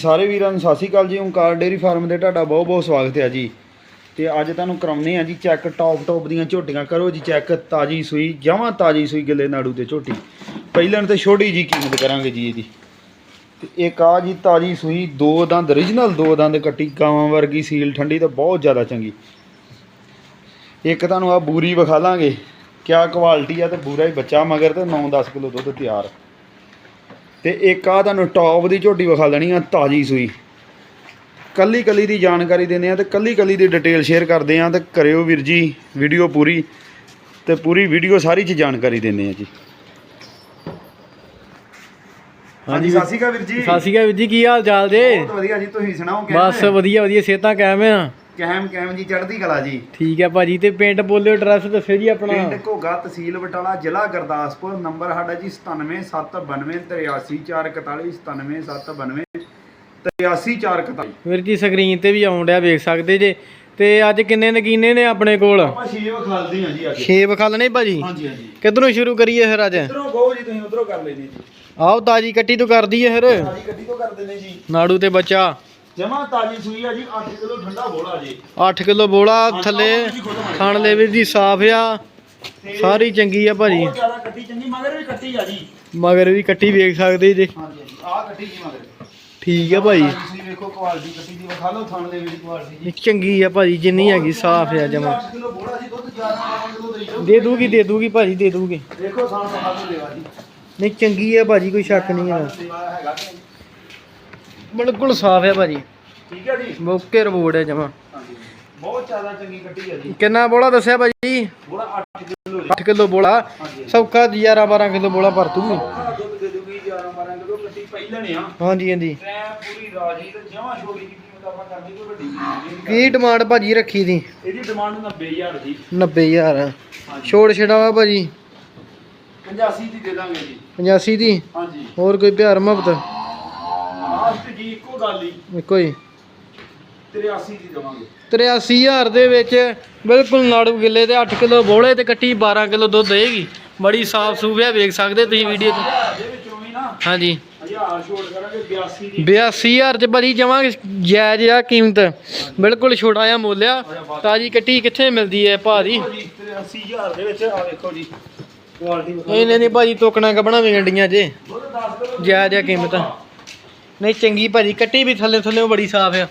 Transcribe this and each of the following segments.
ਸਾਰੇ ਵੀਰਾਂ ਨੂੰ ਸਤਿ ਸ਼੍ਰੀ ਅਕਾਲ ਜੀ ਓਂਕਾਰ ਡੇਰੀ ਫਾਰਮ ਦੇ ਤੁਹਾਡਾ ਬਹੁਤ ਬਹੁਤ ਸਵਾਗਤ ਹੈ ਜੀ। ਤੇ ਅੱਜ ਤੁਹਾਨੂੰ ਕਰਾਉਨੇ ਆ ਜੀ ਚੈੱਕ ਟੌਪ ਟੌਪ ਦੀਆਂ ਝੋਟੀਆਂ। ਕਰੋ ਜੀ ਚੈੱਕ ਤਾਜੀ ਸੂਈ, ਜਮਾਂ ਤਾਜੀ ਸੂਈ ਗਿੱਲੇ ਨਾੜੂ ਤੇ ਝੋਟੀ। ਪਹਿਲਾਂ ਤੇ ਛੋਟੀ ਜੀ ਕੀਮਤ ਕਰਾਂਗੇ ਜੀ ਇਹਦੀ। ਤੇ ਇੱਕ ਆ ਜੀ ਤਾਜੀ ਸੂਈ, ਦੋ ਦੰਦ origignal ਦੋ ਦੰਦ ਕੱਟੀ, ਗਾਵਾਂ ਵਰਗੀ ਸੀਲ, ਠੰਡੀ ਤੇ ਬਹੁਤ ਜ਼ਿਆਦਾ ਚੰਗੀ। ਇੱਕ ਤੁਹਾਨੂੰ ਆ ਬੂਰੀ ਵਿਖਾ ਲਾਂਗੇ। ਕਿਆ ਕੁਆਲਿਟੀ ਆ ਤੇ ਬੂਰਾ ਹੀ ਬੱਚਾ, ਮਗਰ ਤੇ 9-10 ਕਿਲੋ ਦੁੱਧ ਤਿਆਰ। ਤੇ ਇੱਕ ਆ ਤੁਹਾਨੂੰ ਟੌਪ ਦੀ ਝੋਟੀ ਵਿਖਾ ਲੈਣੀ ਆ ਤਾਜੀ ਸੂਈ। ਕੱਲੀ ਕੱਲੀ ਦੀ ਜਾਣਕਾਰੀ ਦਿੰਦੇ ਆ ਤੇ ਕੱਲੀ ਕੱਲੀ ਦੀ ਡਿਟੇਲ ਸ਼ੇਅਰ ਕਰਦੇ ਆ ਤੇ ਕਰਿਓ ਵੀਰ ਜੀ ਵੀਡੀਓ ਪੂਰੀ। ਤੇ ਪੂਰੀ ਵੀਡੀਓ ਸਾਰੀ ਚ ਜਾਣਕਾਰੀ ਦਿੰਦੇ ਆ ਜੀ। ਹਾਂਜੀ ਸਤਿ ਸ਼੍ਰੀ ਅਕਾਲ ਵੀਰ ਜੀ। ਸਤਿ ਸ਼੍ਰੀ ਅਕਾਲ ਵੀਰ ਜੀ ਕੀ ਹਾਲ ਚਾਲ ਜੇ? ਬਹੁਤ ਵਧੀਆ ਜੀ ਤੁਸੀਂ ਸੁਣਾਓ ਬਸ ਵਧੀਆ ਵਧੀਆ ਸਿਹਤਾਂ ਕਾਇਮ ਆ? ਕਹਿਮ ਕਹਿਮ ਜੀ ਚੜ੍ਹਦੀ ਕਲਾ ਜੀ। ਠੀਕ ਹੈ ਭਾਜੀ ਤੇ ਪਿੰਡ ਬੋਲਿਓ ਐਡਰੈਸ ਦੱਸਿਓ ਜੀ ਆਪਣਾ। ਪਿੰਡ ਘੋਗਾ ਤਹਿਸੀਲ ਬਟਾਲਾ ਜ਼ਿਲ੍ਹਾ ਗੁਰਦਾਸਪੁਰ ਨੰਬਰ ਸਾਡਾ ਜੀ 9779834741 83441 ਵੀਰ ਜੀ ਸਕਰੀਨ ਤੇ ਵੀ ਆਉਣ ਡਿਆ ਵੇਖ ਸਕਦੇ ਜੇ। ਤੇ ਅੱਜ ਕਿੰਨੇ ਨਗੀਨੇ ਨੇ ਆਪਣੇ ਕੋਲ? ਆਪਾਂ ਛੇ ਵਖਾਲਦੇ ਹਾਂ ਜੀ ਅੱਜ। ਛੇ ਵਿਖਾਲਣੇ ਭਾਜੀ? ਹਾਂਜੀ ਹਾਂਜੀ। ਕਿੱਧਰੋਂ ਸ਼ੁਰੂ ਕਰੀਏ ਫਿਰ ਅੱਜ? ਇਧਰੋਂ ਗੋ ਜੀ ਤੁਸੀਂ ਉਧਰੋਂ ਕਰ ਲੈਣੀ ਜੀ। ਆਓ ਤਾਜੀ ਕੱਟੀ ਤੋਂ ਕਰ ਦਈਏ ਫਿਰ। ਤਾਜੀ ਗੱਡੀ ਤੋਂ ਕਰ ਦਿੰਦੇ ਜੀ। ਨਾੜੂ ਤੇ ਬੱਚਾ। ਜਮਾ ਤਾਜੀ ਸੂਈ ਆ ਜੀ 8 ਕਿਲੋ ਠੰਡਾ ਬੋਲਾ ਜੀ। 8 ਕਿਲੋ ਬੋਲਾ ਥੱਲੇ ਥਣ ਲੈਵੇ ਦੀ ਸਾਫ਼ ਆ। ਸਾਰੀ ਚੰਗੀ ਆ ਭਾਜੀ। ਬਹੁਤ ਜ਼ਿਆਦਾ ਕੱਟੀ ਚੰਗੀ ਮਗਰ ਵੀ ਕੱਟੀ ਆ ਜੀ। ਮਗਰ ਵੀ ਕੱਟੀ ਵੇਖ ਸਕਦੇ ਜੇ। ਹਾਂਜੀ ਆਹ ਕੱਟੀ ਜੀ ਮਗਰ। ਠੀਕ ਆ ਭਾਜੀ। ਤੁਸੀਂ ਵੇਖੋ ਕੁਆਲਿਟੀ ਕੱਟੀ ਦੀ ਵਿਖਾ ਲਓ ਥਣ ਦੇ ਵਿੱਚ ਕੁਆਲਿਟੀ ਜੀ। ਚੰਗੀ ਆ ਭਾਜੀ ਜਿੰਨੀ ਹੈਗੀ ਸਾਫ਼ ਆ ਜਮਾ। 8 ਕਿਲੋ ਬੋਲਾ ਜੀ ਦੁੱਧ 11 ਕਿਲੋ ਦੇਈ ਜਾਓ। ਦੇ ਦੂਗੀ ਦੇ ਦੂਗੀ ਭਾਜੀ ਦੇ ਦੂਗੀ। ਦੇਖੋ ਵਿਖਾ ਲਓ ਦੇਵਾ ਜੀ। ਨਹੀਂ ਚੰਗੀ ਹੈ ਭਾਜੀ ਕੋਈ ਸ਼ੱਕ ਨਹੀਂ ਹੈਗਾ ਨਹੀਂ? ਬਿਲਕੁਲ ਸਾਫ਼ ਹੈ ਭਾਜੀ। ਠੀਕ ਹੈ ਜੀ। ਓਕੇ ਰਿਪੋਰਟ ਹੈ ਜਮਾ। ਹਾਂਜੀ। ਬਹੁਤ ਜ਼ਿਆਦਾ ਚੰਗੀ ਕੱਟੀ ਆ ਜੀ। ਕਿੰਨਾ ਬੋਲਾ ਦੱਸਿਆ ਭਾਜੀ? ਬੋਲਾ 8 ਕਿਲੋ ਜੀ। 8 ਕਿਲੋ ਬੋਲਾ। ਸੌਖਾ 11 12 ਕਿਲੋ ਬੋਲਾ ਭਰ ਔਖਾ ਦੁੱਧ ਦੇ ਦੂਗੀ 11 12 ਕਿਲੋ ਕੱਟੀ ਪਹਿਲਣ ਆ। ਹਾਂਜੀ ਹਾਂਜੀ। ਮੈਂ ਪੂਰੀ ਰਾਜੀ ਤੇ ਜਮਾ ਛੋੜੀ ਦੀ ਕੀਮਤ ਆਪਾਂ ਕਰਨੀ ਕੋਈ ਵੱਡੀ ਨਹੀਂ ਕੀ ਡਿਮਾਂਡ ਭਾਜੀ ਰੱਖੀ ਦੀ? ਇਹਦੀ ਡਿਮਾਂਡ 90000 ਦੀ। 90000 ਹਾਂਜੀ। ਛੋੜ ਛੜਾ ਵਾ ਭਾਜੀ? 85 ਦੀ ਦੇ ਦਾਂਗੇ ਜੀ। 85 ਦੀ? ਹਾਂਜੀ। ਹੋਰ ਕੋਈ ਪਿਆਰ ਮੁਹੱਬਤ? ਜੀ ਇੱਕੋ ਗੱਲ ਹੀ। ਇੱਕੋ ਹੀ। 83 ਦੀ ਦੇਵਾਂਗੇ। 83000 ਦੇ ਵਿੱਚ ਬਿਲਕੁਲ ਨਾੜੂ ਗਿੱਲੇ ਤੇ 8 ਕਿਲੋ ਬੋਲੇ ਤੇ ਕੱਟੀ 12 ਕਿਲੋ ਦੁੱਧ ਦੇਗੀ। ਬੜੀ ਸਾਫ਼ ਹੈ ਵੇਖ ਸਕਦੇ ਤੁਸੀਂ ਵੀਡੀਓ ਤੋਂ ਹਾਂਜੀ। 1000 ਛੋੜ ਕਰਾਂਗੇ 82 ਦੀ। 82000 ਚ ਬੜੀ ਜਮਾਂਗੇ ਜਾਇਜ਼ ਆ ਕੀਮਤ। ਬਿਲਕੁਲ ਛੋਟਾ ਜਿਹਾ ਮੁੱਲ ਆ। ਤਾਜੀ ਕੱਟੀ ਕਿੱਥੇ ਮਿਲਦੀ ਹੈ ਭਾਜੀ? ਜੀ 83000 ਦੇ ਵਿੱਚ ਆ ਵੇਖੋ ਜੀ। ਕੁਆਲਿਟੀ ਇਹਨੇ ਨਹੀਂ ਭਾਜੀ ਤੋਕਣਾ ਕਬਣਾ ਵੀ ਗੰਡੀਆਂ ਜੇ। ਦੁੱਧ 10 ਕਿਲੋ ਜਾਇਜ਼ ਆ ਕੀਮਤ। ਨਹੀਂ ਚੰਗੀ ਭਾਜੀ ਕੱਟੀ ਵੀ ਥੱਲੇ ਥੱਲੇ ਬੜੀ ਸਾਫ਼ ਆ।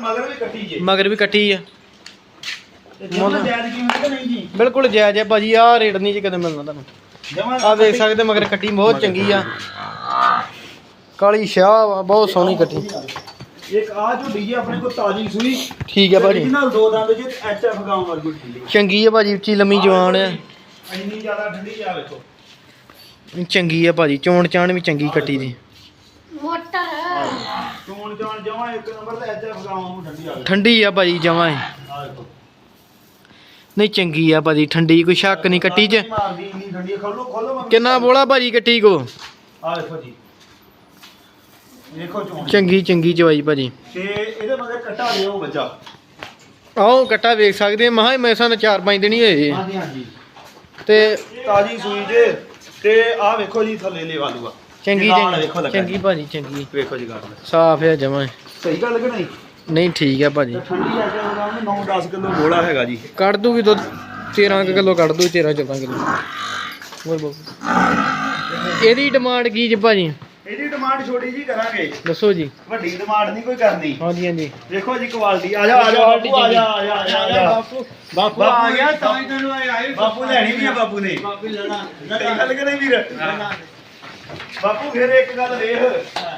ਮਗਰ ਵੀ ਕੱਟੀ ਜੇ। ਮਗਰ ਵੀ ਕੱਟੀ ਆ। ਜਮਾ ਜਾਇਜ਼ ਨਹੀਂ ਜੀ? ਬਿਲਕੁਲ ਜਾਇਜ਼ ਆ ਭਾਜੀ ਆ ਰੇਟ ਨਹੀਂ ਜੀ ਕਦੇ ਮਿਲਣਾ ਤੁਹਾਨੂੰ। ਆ ਵੇਖ ਸਕਦੇ ਮਗਰ ਕੱਟੀ ਬਹੁਤ ਚੰਗੀ ਆ। ਕਾਲੀ ਸ਼ਾਹ ਵਾ, ਬਹੁਤ ਸੋਹਣੀ ਕੱਟੀ। ਇੱਕ ਆ ਜੋ ਡੀਜੇ ਆਪਣੇ ਕੋਲ ਤਾਜੀ ਸੂਈ ਠੀਕ ਆ ਭਾਜੀ। ਨਾਲ ਦੋ ਦੰਦ ਜੇ ਐਚ ਐਫ ਗਾਉਂ ਵਰਗੀ ਚੰਗੀ ਆ ਭਾਜੀ ਉੱਚੀ ਲੰਮੀ ਜਵਾਨ ਆ। ਇੰਨੀ ਜ਼ਿਆਦਾ ਠੰਡੀ ਆ ਵੇਖੋ। ਚੰਗੀ ਆ ਭਾਜੀ ਚੋਣ ਚਾਣ ਵੀ ਚੰਗੀ ਕੱਟੀ ਦੀ। ਚੋਣ ਚੋਣ ਜਮਾ ਇੱਕ ਨੰਬਰ ਤੇ ਐਚ ਐਫ ਗਾਉਂ ਨੂੰ ਠੰਡੀ ਆ ਵੇਖੋ ਠੰਡੀ ਆ ਭਾਜੀ ਜਮਾਂ ਹੀ। ਆ ਨਹੀਂ ਚੰਗੀ ਆ ਭਾਜੀ ਠੰਡੀ ਕੋਈ ਸ਼ੱਕ ਨਹੀਂ ਕੱਟੀ 'ਚ। ਮਾਰਦੀ ਇੰਨੀ ਠੰਡੀ ਆ। ਖੋਲੋ ਖੋਲੋ ਮੰਮੀ। ਕਿੰਨਾ ਬੋਲਾ ਭਾਜੀ ਕੱਟੀ ਕੋ? ਆ ਵੇਖੋ ਜੀ। ਵੇਖੋ ਚੋਣ। ਚੰਗੀ ਚੰਗੀ ਚਵਾਈ ਭਾਜੀ। ਤੇ ਇਹਦੇ ਮਗਰ ਕੱਟਾ ਦਿਓ ਬੱਚਾ। ਆਓ ਕੱਟਾ ਵੇਖ ਸਕਦੇ ਆ ਮਹਾ ਮੈਸਾਂ ਨੇ 4-5 ਦਿਨ ਹੀ ਹੋਏ ਆ। ਹਾਂਜੀ ਹਾਂਜੀ। ਤੇ ਤਾਜੀ ਸੂਈ ਜੇ। ਤੇ ਆ ਵੇਖੋ ਜੀ ਥੱਲੇ ਲੈ ਵਾਲੂਗਾ ਚੰਗੀ ਨਾਲ ਵੇਖੋ ਚੰਗੀ ਲੱਗਾ ਚੰਗੀ ਭਾਜੀ ਚੰਗੀ। ਵੇਖੋ ਜੀ ਗੱਲ। ਸਾਫ਼ ਆ ਜਮਾਂ। ਹੀ। ਸਹੀ ਗੱਲ ਕਿ ਨਹੀਂ? ਨਹੀਂ ਠੀਕ ਆ ਭਾਜੀ। ਠੰਡੀ ਆ ਕੇ ਉਹਨਾਂ ਨੂੰ 9-10 ਕਿਲੋ ਗੋਲਾ ਹੈਗਾ ਜੀ। ਕੱਢ ਦੂਗੀ ਦੁੱਧ 13 ਕੁ ਕਿਲੋ ਕੱਢ ਦੂ 13 14 ਕਿਲੋ। ਹੋਰ ਬੋਲ। ਇਹਦੀ ਡਿਮਾਂਡ ਕੀ ਜੀ ਭਾਜੀ? ਇਹਦੀ ਡਿਮਾਂਡ ਛੋਟੀ ਜੀ ਕਰਾਂਗੇ। ਦੱਸੋ ਜੀ। ਵੱਡੀ ਡਿਮਾਂਡ ਨਹੀਂ ਕੋਈ ਕਰਨੀ। ਹਾਂਜੀ ਹਾਂਜੀ। ਦੇਖੋ ਜੀ ਕੁਆਲਿਟੀ। ਆ ਜਾ ਆ ਜਾ ਬਾਪੂ ਆ ਜਾ ਆ ਜਾ ਆ ਜਾ, ਬਾਪੂ ਬਾਪੂ ਆ ਗਿਆ ਤਾਂ ਹੀ ਤੈਨੂੰ ਆਏ। ਬਾਪੂ ਲੈਣੀ ਵੀ ਆ ਬਾਪੂ ਨੇ। ਬਾਪੂ ਲੈਣਾ। ਸਹੀ ਗੱਲ ਕਿ ਨਹੀਂ ਵੀਰ? ਬਾਪੂ ਫਿਰ ਇੱਕ ਗੱਲ ਵੇਖ।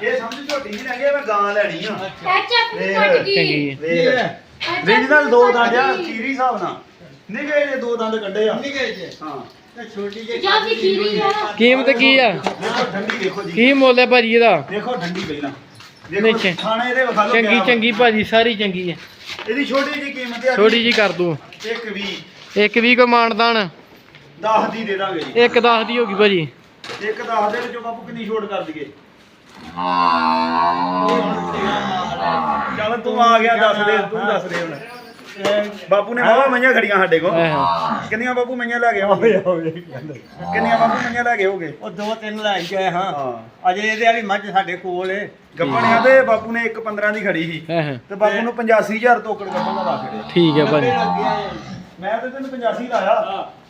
ਇਹ ਸਮਝ ਝੋਟੀ ਨਹੀਂ ਲੱਗੇ ਮੈਂ ਗਾਂ ਲੈਣੀ ਆ। ਚੰਗੀ ਹੈ। ਵੇਖ ਰੀਜਨਲ ਦੋ ਦੰਦ ਆ ਕੀਰੀ ਹਿਸਾਬ ਨਾਲ। ਨਿਗੇ ਜੇ ਦੋ ਦੰਦ ਕੱਢੇ ਆ। ਹਾਂ। ਕੀਮਤ ਕੀ ਆ? ਦੇਖੋ ਠੰਡੀ ਦੇਖੋ ਜੀ। ਕੀ ਮੁੱਲ ਹੈ ਭਾਜੀ ਇਹਦਾ? ਦੇਖੋ ਠੰਡੀ ਪਹਿਲਾਂ। ਨਹੀਂ, ਦੇਖੋ ਚੰਗੀ- ਥਾਣੇ ਇਹਦੇ ਵਿਖਾ ਲਓ ਚੰਗੀ ਕਿਆ ਵਾ। ਚੰਗੀ ਭਾਜੀ ਸਾਰੀ ਚੰਗੀ ਹੈ ਇਹਦੀ ਛੋਟੀ ਜੀ ਕੀਮਤ ਆ ਥੋੜੀ ਜੀ ਕਰ ਦੂ। ਇੱਕ ਵੀ ਇੱਕ ਵੀ ਕੋ ਮਾਨਦਾਨ। 10 ਦੀ ਦੇ ਦਾਂਗੇ ਜੀ। ਇੱਕ 10 ਦੀ ਹੋਗੀ ਭਾਜੀ। ਇੱਕ 10 ਦੇ ਵਿੱਚੋਂ ਬਾਪੂ ਕਿੰਨੀ ਛੋਟ ਕਰ ਦਈਏ। ਚੱਲ ਤੂੰ ਆ ਗਿਆ ਦੱਸ ਦੇ ਤੂੰ ਦੱਸ ਦੇ ਹੁਣ। ਬਾਪੂ ਨੇ ਮਾਵਾ ਮਈਆਂ ਖੜੀਆਂ ਸਾਡੇ ਕੋਲ। ਕਿੰਨੀਆਂ ਬਾਪੂ ਮਈਆਂ ਲੈ ਗਏ ਹੋਗੇ ਕਿੰਨੀਆਂ ਬਾਪੂ ਮਈਆਂ ਲੈ ਗਏ ਹੋਗੇ ਉਹ ਦੋ ਤਿੰਨ ਲੈ ਗਏ ਹਾਂ। ਹਾਂ। ਅਜੇ ਇਹਦੇ ਵਾਲੀ ਮੱਝ ਸਾਡੇ ਕੋਲ ਏ। ਗੱਪਣਿਆਂ ਤੇ ਬਾਪੂ ਨੇ ਇੱਕ 15 ਦੀ ਖੜੀ ਸੀ। ਤੇ ਬਾਪੂ ਨੂੰ 85000 ਤੋਕੜ ਗੱਪਣ ਦਾ ਲਾ ਛੜਿਆ ਠੀਕ ਹੈ ਭਾਜੀ। ਮੈਂ ਤੇ ਤੈਨੂੰ 85 ਲਾਇਆ।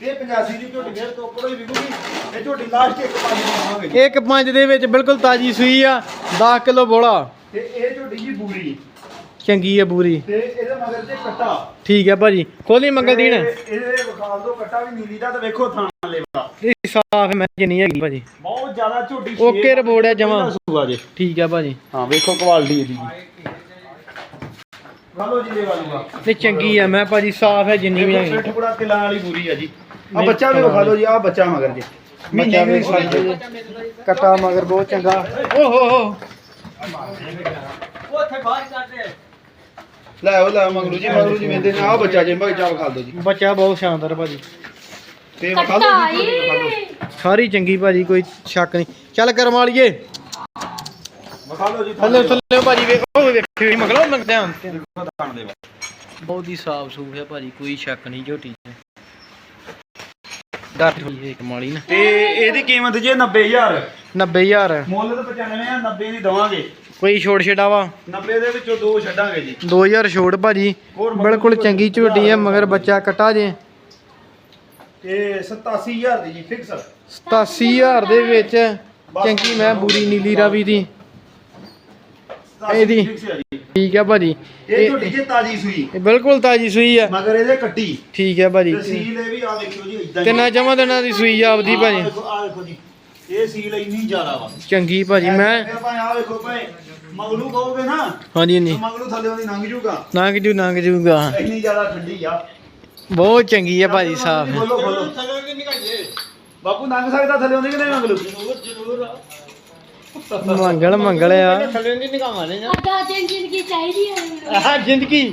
ਤੇ ਇਹ 85 ਦੀ ਝੋਟੀ ਫੇਰ ਤੋਕੜ ਹੀ ਵਿਕੂਗੀ। ਇਹ ਝੋਟੀ ਲਾਸਟ ਇੱਕ ਪੰਜ ਜੀ। ਇੱਕ ਪੰਜ ਦੇ ਵਿੱਚ ਬਿਲਕੁਲ ਤਾਜੀ ਸੂਈ ਆ 10 ਕਿਲੋ ਬੋਲਾ। ਤੇ ਇਹ ਝੋਟੀ ਜੀ ਬੂਰੀ। ਚੰਗੀ ਆ ਪੂਰੀ ਤੇ ਇਹਦੇ ਮਗਰ ਤੇ ਕੱਟਾ। ਠੀਕ ਹੈ ਭਾਜੀ ਖੋਲੀ ਮੰਗਲ ਦੀਨ। ਇਹਦੇ ਵਿਖਾਲ ਦੋ ਕੱਟਾ ਵੀ ਨੀਲੀ ਦਾ ਤੇ ਵੇਖੋ ਥਾਂ ਲੇਵਾ। ਇਹ ਸਾਫ਼ ਮੈਂ ਜਿੰਨੀ ਹੈਗੀ ਭਾਜੀ। ਬਹੁਤ ਜ਼ਿਆਦਾ ਝੋਟੀ ਓਕੇ ਰਿਪੋਰਟ ਹੈ ਜਮਾਂ। ਠੀਕ ਹੈ ਭਾਜੀ। ਹਾਂ ਵੇਖੋ ਕੁਆਲਿਟੀ ਇਹਦੀ ਜੀ। ਵਾਲੋ ਜੀ ਲੈ ਵਾਲੂਗਾ ਤੇ ਚੰਗੀ ਆ ਮੈਂ ਭਾਜੀ ਸਾਫ਼ ਹੈ ਜਿੰਨੀ ਵੀ ਹੈਗੀ। ਪਿੱਠ ਬੜਾ ਤਿਲਾਂ ਵਾਲੀ ਬੂਰੀ ਆ ਜੀ। ਆ ਨਹੀਂ, ਬੱਚਾ ਵੀ ਵਿਖਾ ਲਓ ਜੀ ਆ ਬੱਚਾ ਮਗਰ ਜੀ। ਬੱਚਾ ਵੀ ਮਹੀਨੇ ਦੀ ਸਾਡੀ ਕਟਾ ਮਗਰ ਬਹੁਤ ਚੰਗਾ। ਓ ਹੋ ਹੋ। ਉੱਥੇ ਬਾਹਰ ਕਰਦੇ ਲੈ ਉਹ ਲੈ ਮਗਰੂ ਜੀ ਮਗਰੂ ਜੀ ਵੇਂਦੇ ਨੇ। ਆ ਬੱਚਾ ਜੇ ਬੱਚਾ ਵਿਖਾ ਦਿਓ ਜੀ। ਬੱਚਾ ਬਹੁਤ ਸ਼ਾਨਦਾਰ ਭਾਜੀ। ਤੇ ਵਿਖਾ ਦਿਓ ਜੀ ਝੋਟੀ ਵਿਖਾ ਦਿਓ। ਸਾਰੀ ਚੰਗੀ ਭਾਜੀ ਕੋਈ ਸ਼ੱਕ ਨਹੀਂ। ਚੱਲ ਕਰਮ ਵਾਲੀਏ ਲਓ ਜੀ ਥੱਲੇ ਥੱਲੇ। ਭਾਜੀ ਵੇਖ ਵੇਖੀ ਮਗਲੋ ਮੈਂ ਧਿਆਨ। ਤੇ ਥਾਣ ਦੇ ਬਹੁਤ ਹੀ ਸਾਫ਼ ਸੂਫ ਹੈ ਭਾਜੀ ਕੋਈ ਸ਼ੱਕ ਨਹੀਂ ਝੋਟੀ 'ਚ ਡਰ ਹੋਈ ਹੈ ਕਮਾਲੀ ਨਾ। ਤੇ ਇਹਦੀ ਕੀਮਤ ਜੇ 90000 90000 ਮੁੱਲ ਤਾਂ 95 ਆ 90 ਦੀ ਦਵਾਂਗੇ। ਕੋਈ ਛੋੜ ਛਡਾ ਵਾ 90 ਦੇ ਵਿੱਚੋਂ ਦੋ ਛੱਡਾਂਗੇ ਜੀ। 2000 ਛੋੜ ਭਾਜੀ। ਹੋਰ ਮਗਰ ਬਿਲਕੁਲ ਚੰਗੀ ਝੋਟੀ ਹੈ ਮਗਰ ਬੱਚਾ ਕਟਾ ਜੇ। ਤੇ 87000 ਦੀ ਜੀ ਫਿਕਸ 87000 ਦੇ ਵਿੱਚ ਚੰਗੀ ਮੈਂ ਬੂਰੀ ਨੀਲੀ ਰਾਵੀ ਦੀ। ਇਹਦੀ- ਆ ਠੀਕ ਹੈ ਭਾਜੀ ਇਹ ਝੋਟੀ ਜੇ ਤਾਜੀ ਸੂਈ ਇਹ ਬਿਲਕੁਲ ਤਾਜੀ ਸੂਈ ਆ ਮਗਰ ਇਹਦੇ ਕੱਟੀ ਠੀਕ ਹੈ ਭਾਜੀ ਸੀਲ ਇਹ ਵੀ ਆ ਵੇਖਿਓ ਜੀ ਇਦਾਂ ਤਿੰਨਾਂ ਜਮਾ ਦਿਨਾਂ ਦੀ ਸੂਈ ਆ ਆਪਦੀ ਭਾਜੀ ਆ ਵੇਖੋ ਜੀ ਇਹ ਸੀਲ ਇੰਨੀ ਜ਼ਿਆਦਾ ਵਾ ਚੰਗੀ ਭਾਜੀ ਮੈਂ ਭਾਈ ਆ ਵੇਖੋ ਭਾਈ ਮਗਲੂ ਕਹੋਗੇ ਨਾ ਹਾਂਜੀ ਨਹੀਂ ਮਗਲੂ ਥੱਲੇ ਉਹਦੀ ਲੰਘ ਜੂਗਾ ਨੰਗ ਜੂ ਨੰਗ ਜੂਗਾ ਇੰਨੀ ਜ਼ਿਆਦਾ ਠੰਡੀ ਆ ਬਹੁਤ ਚੰਗੀ ਹੈ ਭਾਜੀ ਸਾਫ਼ ਬੋਲੋ ਬੋਲੋ ਬਾਪੂ ਲੰਘ ਸਕਦਾ ਥੱਲੇ ਉਹਦੀ ਕਿ ਨਹੀਂ ਮਗਲੂ ਜ਼ਰੂਰ ਜ਼ਰੂਰ ਮੰਗਲ ਮੰਗਲ ਆ। ਥੱਲੇ ਨਹੀਂ ਨਿਕਾਵਾਂਗੇ ਨਾ ਅੱਡਾ ਚੰਗੀ ਜ਼ਿੰਦਗੀ ਚਾਹੀਦੀ ਹੈ ਆਹ ਜ਼ਿੰਦਗੀ।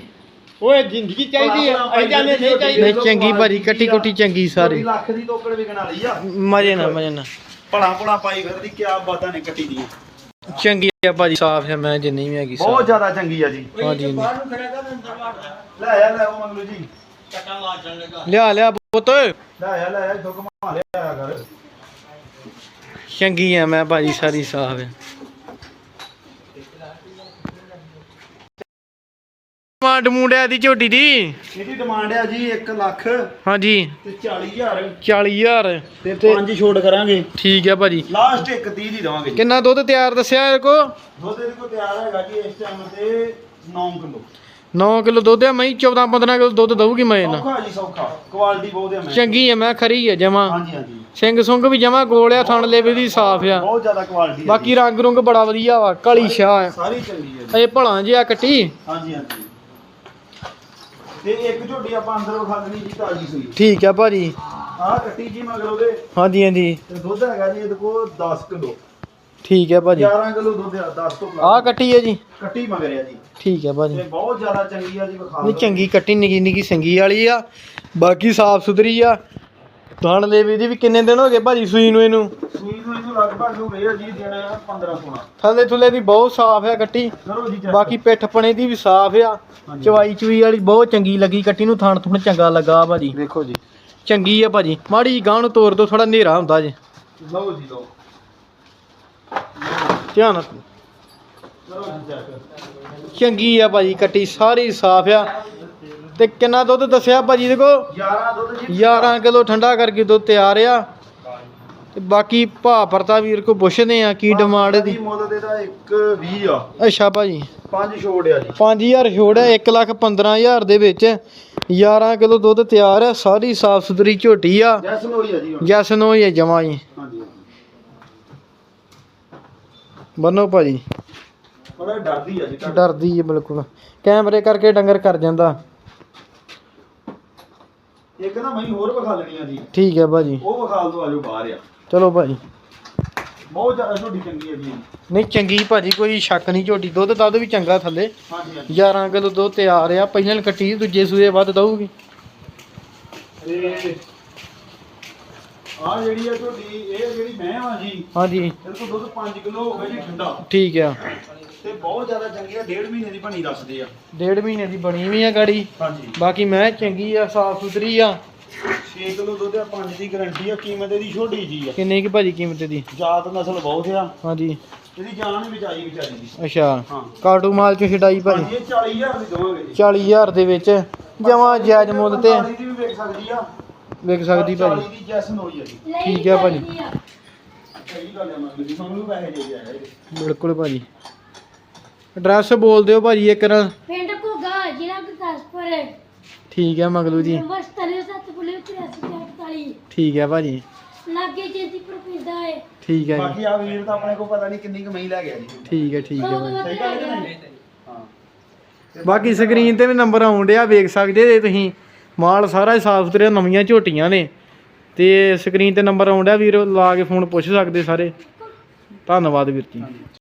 ਓਏ ਜ਼ਿੰਦਗੀ ਚਾਹੀਦੀ ਹੈ ਐ ਜਾਣੇ ਨਹੀਂ ਚਾਹੀਦੀ। ਨਹੀਂ ਚੰਗੀ ਭਾਜੀ ਕੱਟੀ ਕੁੱਟੀ ਚੰਗੀ ਸਾਰੀ। ਲੱਖ ਦੀ ਟੋਕੜ ਵਿਕਣ ਵਾਲੀ ਆ। ਮਜੇ ਨਾ ਮਜੇ ਨਾ ਭਲਾ ਭਲਾ ਪਾਈ ਫਿਰਦੀ ਕਿਆ ਬਾਤਾਂ ਨੇ ਕੱਟੀ ਦੀਆਂ। ਚੰਗੀ ਆ ਭਾਜੀ ਸਾਫ਼ ਹੈ ਮੈਂ ਜਿੰਨੀ ਵੀ ਹੈਗੀ ਬਹੁਤ ਸਾਫ਼। ਜ਼ਿਆਦਾ ਚੰਗੀ ਆ ਜੀ। ਹਾਂਜੀ। ਬਾਹਰ ਨੂੰ ਖੜਾ ਕਰ ਅੰਦਰ ਲੈ ਆ ਲੈ ਉਹ ਮਗਲੂ ਜੀ। ਕਟਾ ਮਾਰ ਚੱਲ ਲਗਾ ਲਿਆ ਲਿਆ ਪੁੱਤ। ਲੈ ਆ ਲੈ ਆ ਦੁੱਖ ਮਾ ਲਿਆ ਕਰ। ਚੰਗੀ ਆ ਮੈਂ ਭਾਜੀ ਸਾਰੀ ਸਾਫ਼ ਹੈ ਮਾਂਡ ਮੁੰਡਿਆ ਦੀ ਝੋਟੀ ਦੀ? ਇਹਦੀ ਡਿਮਾਂਡ ਆ ਜੀ 1 ਲੱਖ ਹਾਂਜੀ। ਤੇ 40000 40000 ਤੇ 5 ਛੋੜ ਕਰਾਂਗੇ। ਠੀਕ ਹੈ ਭਾਜੀ। ਲਾਸਟ ਇੱਕ 30 ਦੀ ਦਵਾਂਗੇ। ਕਿੰਨਾ ਦੁੱਧ ਤਿਆਰ ਦੱਸਿਆ ਇਹ ਕੋ ਦੁੱਧ ਇਹਦੇ ਕੋਲ ਤਿਆਰ ਹੈਗਾ ਜੀ ਇਸ ਟਾਈਮ ਤੇ 9 ਕਿਲੋ। 9 ਕਿਲੋ ਦੁੱਧ ਆ ਮੈਂ 14 15 ਕਿਲੋ ਦੁੱਧ ਦਊਗੀ ਮੈਂ ਇਹਨਾਂ ਸੌਖਾ ਜੀ ਸੌਖਾ। ਕੁਆਲਿਟੀ ਬਹੁਤ ਹੈ ਮੈਂ। ਚੰਗੀ ਆ ਮੈਂ ਖਰੀ ਆ ਜਮਾ। ਹਾਂਜੀ ਹਾਂਜੀ। ਸਿੰਘ ਸੁੰਗ ਵੀ ਜਮਾ ਗੋਲ ਆ ਥਣ ਲੇਵੇ ਦੀ ਸਾਫ਼ ਆ। ਬਹੁਤ ਜ਼ਿਆਦਾ ਕੁਆਲਿਟੀ ਹੈ ਬਾਕੀ ਰੰਗ ਰੁੰਗ ਬੜਾ ਵਧੀਆ ਵਾ ਕਾਲੀ ਸ਼ਾਹ ਆ। ਸਾਰੀ ਚੰਗੀ ਹੈ ਜੀ। ਇਹ ਭਲਾ ਜਿਹਾ ਕੱਟੀ। ਹਾਂਜੀ ਹਾਂਜੀ। ਤੇ ਇੱਕ ਝੋਟੀ ਆਪਾਂ ਅੰਦਰ ਵਿਖਾ ਦੇਣੀ ਜੀ ਤਾਜੀ ਸੂਈ ਠੀਕ ਆ ਭਾਜੀ। ਆਹ ਕੱਟੀ ਜੀ ਮਗਰ ਉਹਦੇ। ਹਾਂਜੀ ਹਾਂਜੀ। ਤੇ ਦੁੱਧ ਹੈਗਾ ਜੀ ਇਹਦੇ ਕੋਲ 10 ਕਿਲੋ। ਠੀਕ ਹੈ ਭਾਜੀ। 11 ਕਿਲੋ ਦੁੱਧ ਆ 10 ਤੋਂ ਆ ਕੱਟੀ ਹੈ ਜੀ। ਕੱਟੀ ਮਗਰ ਆ ਜੀ। ਠੀਕ ਹੈ ਭਾਜੀ। ਤੇ ਬਹੁਤ ਜ਼ਿਆਦਾ ਚੰਗੀ ਆ ਜੀ ਵਿਖਾ ਨਹੀਂ। ਚੰਗੀ ਕੱਟੀ ਨਿੱਕੀ ਨਿੱਕੀ ਸਿੰਗੀ ਵਾਲੀ ਆ। ਬਾਕੀ ਸਾਫ਼ ਸੁਥਰੀ ਆ। ਥਣ ਲੇਵੇ ਦੀ ਵੀ ਕਿੰਨੇ ਦਿਨ ਹੋ ਗਏ ਭਾਜੀ ਸੂਈ ਨੂੰ ਇਹਨੂੰ? ਸੂਈ ਨੂੰ ਇਹਨੂੰ ਲਗਭਗ ਹੋ ਗਏ ਆ ਜੀ ਦਿਨ 15 16 ਥੱਲੇ ਥੁੱਲੇ ਦੀ ਬਹੁਤ ਸਾਫ਼ ਆ ਕੱਟੀ ਕਰੋ ਜੀ। ਬਾਕੀ ਪਿੱਠ ਪਣੇ ਦੀ ਵੀ ਸਾਫ਼ ਆ। ਹਾਂਜੀ। ਚਵਾਈ ਚੁਈ ਵਾਲੀ ਬਹੁਤ ਚੰਗੀ ਲੱਗੀ ਕੱਟੀ ਨੂੰ ਥਣ ਥੁਣ ਚੰਗਾ ਲੱਗਾ ਭਾਜੀ। ਵੇਖੋ ਜੀ। ਚੰਗੀ ਆ ਭਾਜੀ। ਮਾੜੀ ਗਾਂ ਨੂੰ ਤੋਰ ਦੋ ਥੋੜਾ ਹਨੇਰਾ ਹੁੰਦਾ ਜੇ। ਲਓ ਜੀ ਲਓ। ਧਿਆਨ ਨਾਲ ਕਰੋ ਜੀ ਚੈੱਕ। ਚੰਗੀ ਆ ਭਾਜੀ ਕੱਟੀ ਸਾਰੀ ਸਾਫ਼ ਆ। ਤੇ ਕਿੰਨਾ ਦੁੱਧ ਦੱਸਿਆ ਭਾਜੀ ਦੇ ਕੋ 11 ਦੁੱਧ ਜੀ। 11 ਕਿਲੋ ਠੰਡਾ ਕਰਕੇ ਦੁੱਧ ਤਿਆਰ ਆ। ਤੇ ਬਾਕੀ ਭਾ ਪਰਤਾ ਵੀਰ ਕੋ ਪੁੱਛਦੇ ਆ ਕੀ ਡਿਮਾਂਡ ਦੀ। ਮੁੱਲ ਦੇ ਦਾ 1 20 ਆ। ਅੱਛਾ ਭਾਜੀ। 5 ਛੋੜ ਆ ਜੀ। 5000 ਛੋੜ ਹੈ 1 ਲੱਖ 15000 ਦੇ ਵਿੱਚ। 11 ਕਿਲੋ ਦੁੱਧ ਤਿਆਰ ਹੈ ਸਾਰੀ ਸਾਫ਼ ਸੁਥਰੀ ਝੋਟੀ ਆ। ਜੈਸਨ ਹੋਈ ਆ ਜੀ ਹੁਣ। ਜੈਸ ਨੋ ਇਹ ਜਮਾ ਜੀ। ਹਾਂਜੀ ਬੰਨੋ ਭਾਜੀ। ਡਰਦੀ ਆ ਜੀ। ਡਰਦੀ ਬਿਲਕੁਲ। ਕੈਮਰੇ ਕਰਕੇ ਡੰਗਰ ਕਰ ਜਾਂਦਾ। ਇੱਕ ਨਾ ਮੈਂ ਹੋਰ ਵਿਖਾ ਲੈਣੀ ਆ ਜੀ। ਠੀਕ ਹੈ ਭਾਜੀ। ਉਹ ਵਿਖਾ ਦੋ ਆਜੋ ਬਾਹਰ ਆ। ਚਲੋ ਭਾਜੀ। ਬਹੁਤ ਜ਼ਿਆਦਾ ਝੋਟੀ ਚੰਗੀ ਆ ਜੀ। ਨਹੀਂ ਚੰਗੀ ਭਾਜੀ ਕੋਈ ਸ਼ੱਕ ਨਹੀਂ ਝੋਟੀ ਦੁੱਧ ਦੱਧ ਵੀ ਚੰਗਾ ਥੱਲੇ। ਹਾਂਜੀ ਹਾਂਜੀ। 11 ਕਿਲੋ ਦੁੱਧ ਤਿਆਰ ਆ ਪਹਿਲਾਂ ਕੱਟੀ ਦੂਜੇ ਸੂਏ ਵੱਧ ਦਊਗੀ। ਤੇ ਆ ਜਿਹੜੀ ਆ ਝੋਟੀ ਇਹ ਜਿਹੜੀ ਮੈਂ ਆ ਜੀ ਹਾਂਜੀ। ਇਹਦੇ ਕੋਲ ਦੁੱਧ 5 ਕਿਲੋ ਹੋ ਗਿਆ ਜੀ ਠੰਡਾ। ਠੀਕ ਆ। ਤੇ ਬਹੁਤ ਜ਼ਿਆਦਾ ਚੰਗੀ ਆ ਡੇਢ ਮਹੀਨੇ ਦੀ ਬਣੀ ਦੱਸਦੇ ਆ। ਡੇਢ ਮਹੀਨੇ ਦੀ ਬਣੀ ਵੀ ਆ ਗਾੜੀ। ਹਾਂਜੀ। ਬਾਕੀ ਮੈਂ ਚੰਗੀ ਆ ਸਾਫ਼ ਸੁਥਰੀ ਆ। 6 ਕਿਲੋ ਦੁੱਧ ਆ 5 ਦੀ ਗਾਰੰਟੀ ਆ ਕੀਮਤ ਇਹਦੀ ਛੋਟੀ ਜੀ ਆ। ਕਿੰਨੇ ਕੀ ਭਾਜੀ ਕੀਮਤ ਦੀ ਜਾਤ ਨਸਲ ਬਹੁਤ ਆ। ਹਾਂਜੀ। ਇਹਦੀ ਜਾਨ ਵੀ ਵਿਚਾਰੀ ਵਿਚਾਰੀ ਦੀ। ਅੱਛਾ। ਹਾਂ। ਕਾਟੂ ਮਾਲ ਚ ਛਡਾਈ ਭਾਜੀ? ਇਹ 40000 ਦੀ ਦਵਾਂਗੇ ਜੀ। 40000 ਦੇ ਵਿੱਚ। ਜਮਾ ਜਾਇਜ਼ ਮੁੱਲ ਤੇ। 45 ਦੀ ਵੀ ਵੇਚ ਸਕਦੀ ਆ। ਵਿਕ ਸਕਦੀ 40 ਭਾਜੀ। ਦੀ ਜੈਸਨ ਹੋਈ ਆ ਜੀ। ਠੀਕ ਹੈ ਭਾਜੀ। ਆ। ਸਹੀ ਗੱਲ ਆ ਮੰਨ ਲਈ ਸਾਨੂੰ ਪੈਸੇ ਦੇ ਇਹਦੇ ਬਿਲਕੁਲ ਭਾਜੀ। ਐਡਰੈਸ ਬੋਲ ਦਿਓ ਭਾਜੀ ਇੱਕ ਨਾ। ਪਿੰਡ ਘੁੱਗਾ ਜ਼ਿਲ੍ਹਾ ਗੁਰਦਾਸਪੁਰ। ਠੀਕ ਹੈ ਮਗਲੂ ਜੀ। ਨੰਬਰ 77 ਪੁਲਿਸ 8348 ਠੀਕ ਹੈ ਭਾਜੀ। ਲਾਗੇ ਜੇਤੀਪੁਰ ਪਿੰਦਾ ਹੈ ਠੀਕ ਹੈ ਜੀ। ਬਾਕੀ ਆ ਵੀਰ ਤਾਂ ਆਪਣੇ ਕੋਲ ਪਤਾ ਨਹੀਂ ਕਿੰਨੀ ਕਮਾਈ ਲੈ ਗਿਆ ਜੀ। ਠੀਕ ਹੈ ਠੀਕ ਹੈ ਭਾਜੀ। ਸਹੀ ਗੱਲ ਹੈ ਕਿ ਨਹੀਂ? ਹਾਂ। ਬਾਕੀ ਸਕਰੀਨ ਤੇ ਵੀ ਨੰਬਰ ਆਉਣ ਡਿਆ ਵੇਖ ਸਕਦੇ ਜੇ ਤੁਸੀਂ। ਮਾਲ ਸਾਰਾ ਹੀ ਸਾਫ਼ ਸੁਥਰਾ ਨਵੀਆਂ ਝੋਟੀਆਂ ਨੇ। ਤੇ ਸਕਰੀਨ ਤੇ ਨੰਬਰ ਆਉਣ ਡਿਆ ਵੀਰ ਲਾ ਕੇ ਫੋਨ ਪੁੱਛ ਸਕਦੇ ਸਾਰੇ। ਧੰਨਵਾਦ ਵੀਰ ਜੀ।